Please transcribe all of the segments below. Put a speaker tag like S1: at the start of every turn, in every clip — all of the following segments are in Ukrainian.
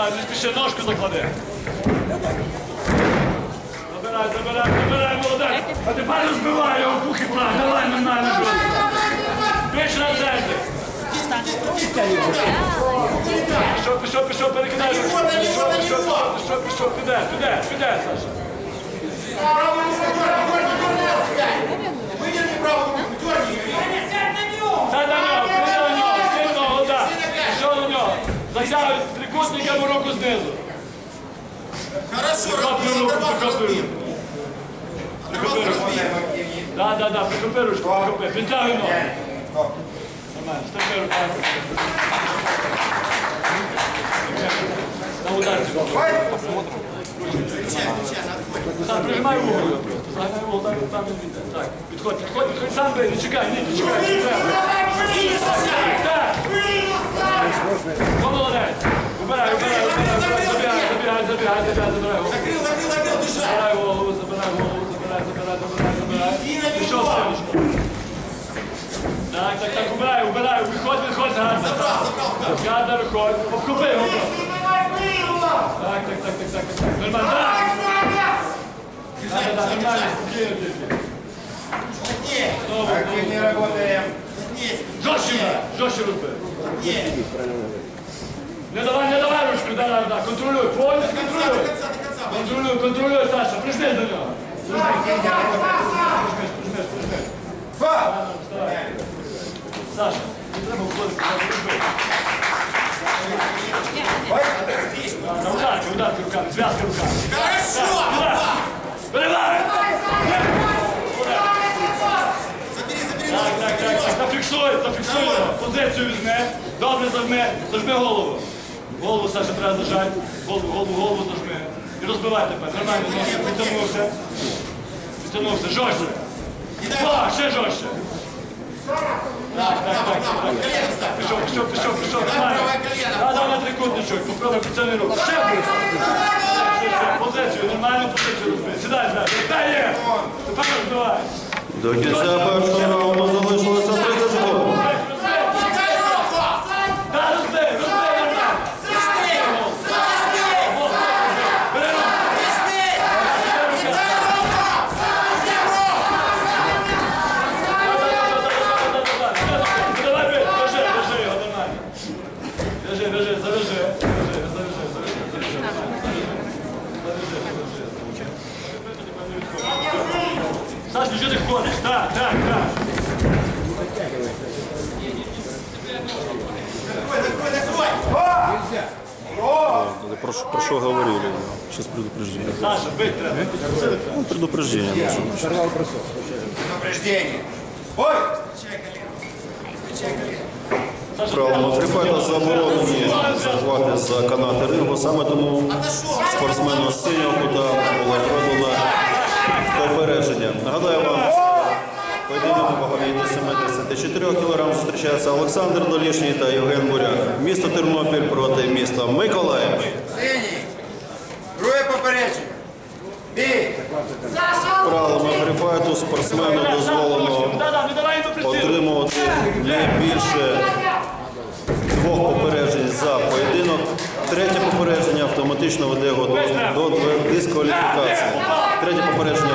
S1: Вище ножку заклади. Забирай, забирай, забирай, молодець. А тепер розбивай його в пух і прах. Давай, нормально. Вище на центр. Пішов, пішов, пішов, перекидай. Пішов, пішов, пішов, пішов, пішов, піде, піде, піде, Саша. Дай на нього, піде на нього, скинь ногу, да. Пішов на нього. Затягуй трикутником руку знизу.
S2: Хорошо,
S1: Прикопи руку,
S2: оторвался,
S1: прикопи руку. Да, да, да, прикопи ручку, прикопи. Підтягуй ногу. Нормально, степи руками. На
S2: надходит.
S1: Так, прижимай вугол. Загнай вугол, так, там не вийде. Так, підходь, підходь, підходь, сам бий, не чекай, ні, не чекай. Так, О, молодець. Убирай, убирай, убирай, забігай, забігай, забігай, забігай, забирай голову.
S2: Закрыл, закрыл, закрыл, бежать.
S1: Забирай голову, забирай голову, забирай, забирай, забирай, забирай. Пішов стіночку. Так, так, так, убирай, убирай, виходь, виходь, гарно.
S2: Забрал, забрал.
S1: Гарно виходь, обкупи його. Так, так, так, так, так, так. Нормально, так. Так, так, нормально, спокійно тільки.
S2: Нет,
S1: Добре, добре.
S2: нет,
S1: Жорстче, жорстче руби.
S2: нет.
S1: Не давай, не давай ручку, да, да, да, контролюй, повністю контролюй. Контролюй, контролюй, Саша, прижми до нього. Прижмись, прижмись, прижмись. Вставай. Саша, не треба входити, треба прижми. На ударки, ударки руками, зв'язки руками.
S2: Хорошо. Забери.
S1: Так, так, так, так, зафіксуй, зафіксуй його. Позицію візьми, добре зажми, зажми голову. Голову, Саша, треба зажати. Голову, голову, голову зажми. І розбивай тепер, нормально, підтягнувся. Підтягнувся, жорстче. О, ще жорстче. Так, так, так, так. Пішов, пішов, пішов, пішов,
S2: Дай
S1: нормально.
S2: правое колено.
S1: Да, да, на трикутничок, попробуй підтягни руку. Ще ще, Позицію, нормальну позицію розбий. Сідай, сідай. Та є. Тепер розбивай.
S3: До кінця першого раунду залишилося
S1: ти ходиш? Так, так, так.
S3: Это про, что говорили? Сейчас предупреждение.
S1: Саша, треба.
S3: Ну, предупреждение. нужно.
S2: Предупреждение. Ой.
S3: Правило фріфайта заборонені захвати за канати рингу. Саме тому спортсмену синього кута було зроблено попередження. Нагадаю вам, поєдинок у ваговій до 74 кг зустрічаються Олександр Долішній та Євген Буряк. Місто Тернопіль проти міста Миколаїв.
S2: Синій. Друге попередження. Бій.
S3: Правилами фріфайту спортсмену дозволено отримувати не більше двох попереджень за поєдинок. Третє попередження автоматично веде його до, до дискваліфікації. Третє попередження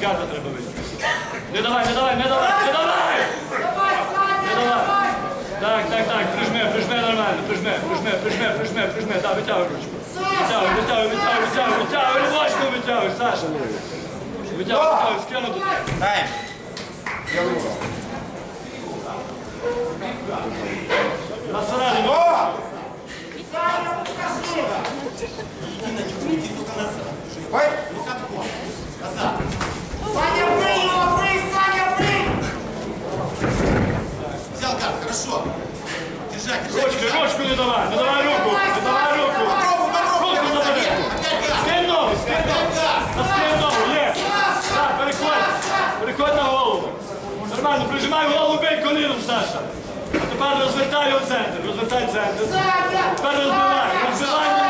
S1: З треба вийти. Не давай, не давай, не давай, не давай! Не давай! Так, так, так, прижми, прижми нормально, прижми, прижми, прижми, прижми, прижми, так, витягуй ручку. Витягуй, витягуй, витягуй, витягуй, витягуй, ручку витягуй, Саша. Витягуй, витягуй, скинути.
S2: Тайм.
S1: На сарані.
S2: Ой.
S4: Саня, бей его, бей, Саня, бей!
S2: Взял карт, хорошо. Держать, держать.
S1: Ручку, ручку не давай, не давай руку, не давай руку. Руку. Скинь ногу, скинь ногу. Переходь. На голову. Нормально, прижимай голову, бей коліном, Саша. А тепер розвертай у центр, розвертай центр. Тепер розбивай, розбивай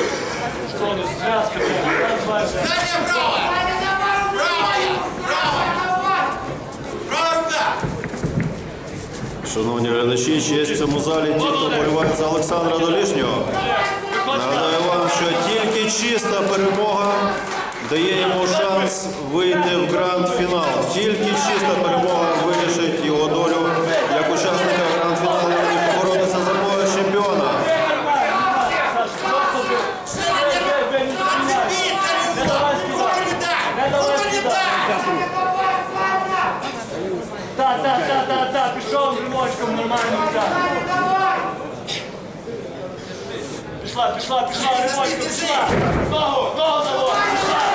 S1: розвайся.
S2: Задняя рука!
S3: Шановні глядачі, честь в цьому залі ті, хто боліває за Олександра Долішнього. Нагадаю вам, що тільки чиста перемога дає йому шанс вийти в гранд-фінал. Тільки чиста перемога
S1: так, так, так, так, так, пішов грибочком нормально. Пішла, пішла, пішла, грибочком, пішла. Ногу, ногу, ногу, пішла.